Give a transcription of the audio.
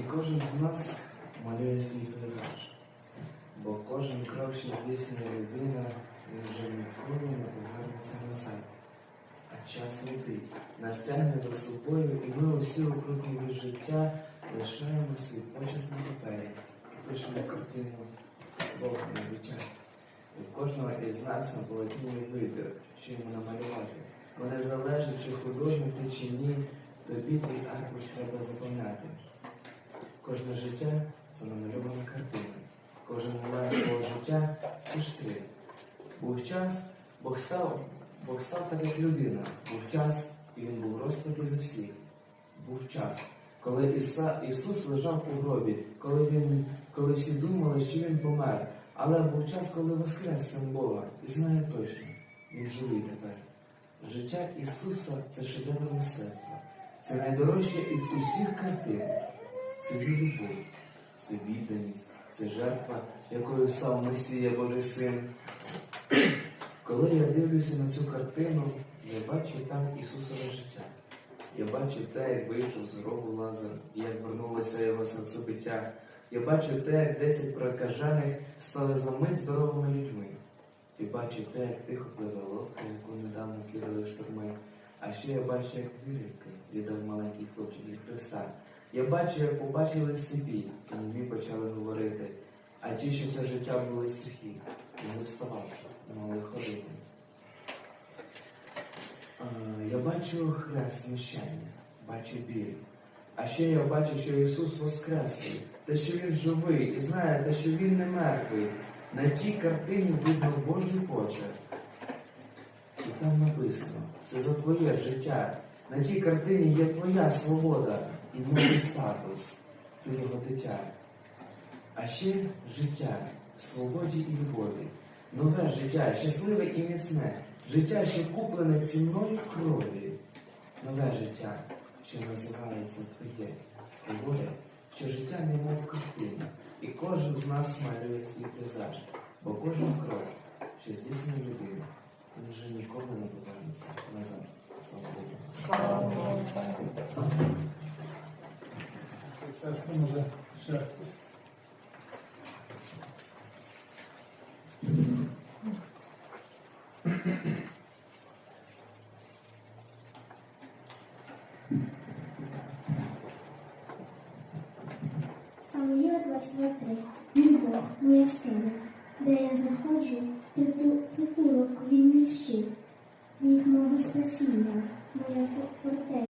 І кожен з нас малює свій пейзаж. Бо кожен крок, що здійснює людина, він вже ніколи не повернеться назад. А час летить, нас тягне за собою, і ми усі у кругу життя лишаємо свій почерк на папері, пишемо картину свого небуття. І в кожного із нас на полотні вибір, що йому намалювати. Бо не залежить, чи художник ти чи ні, тобі твій аркуш треба заповняти. Кожне життя це намальована картина. Кожен момент твого життя це штрих. Був час, Бог став, Бог став так, як людина. Був час, і він був розпитий за всіх. Був час, коли Іса, Ісус лежав у гробі, коли, він, коли всі думали, що Він помер. Але був час, коли воскрес син Бога, і знає точно, Він живий тепер. Життя Ісуса це шедевр мистецтва. Це найдорожче із усіх картин. Це любов, це відданість, це жертва, якою став Месія Божий Син. Коли я дивлюся на цю картину, я бачу там Ісусове життя. Я бачу те, як вийшов з гробу Лазар, як вернулося його серцебиття. Я бачу те, як десять прокажених стали за мить здоровими людьми. І бачу те, як тихо пливе лодка, яку недавно кидали шторми. А ще я бачу, як дві рибки віддав маленький хлопчик від Христа. Я бачу, як побачили сліпі, і німі почали говорити. А ті, що все життя були сухі, могли вставати, могли ходити. Я бачу хрест знущання, бачу біль. А ще я бачу, що Ісус воскреслий, те, що Він живий, і знає, те, що Він не мертвий. На тій картині видно Божий почерк. І там написано, це за твоє життя. На тій картині є твоя свобода і новий статус, ти його дитя. А ще життя в свободі і любові, нове життя, щасливе і міцне, життя, що куплене ціною крові, нове життя, що називається твоє. Говорять, що життя немов картина, і кожен з нас малює свій пейзаж, бо кожен крок, що здійснює людина, він вже ніколи не повернеться назад. Слава Богу. Сестри, може, ще хтось. Самуїла 22.3. Мій Бог, моя стіна, де я заходжу, приту- притулок він мій щит, мій мого спасіння, 我要做风筝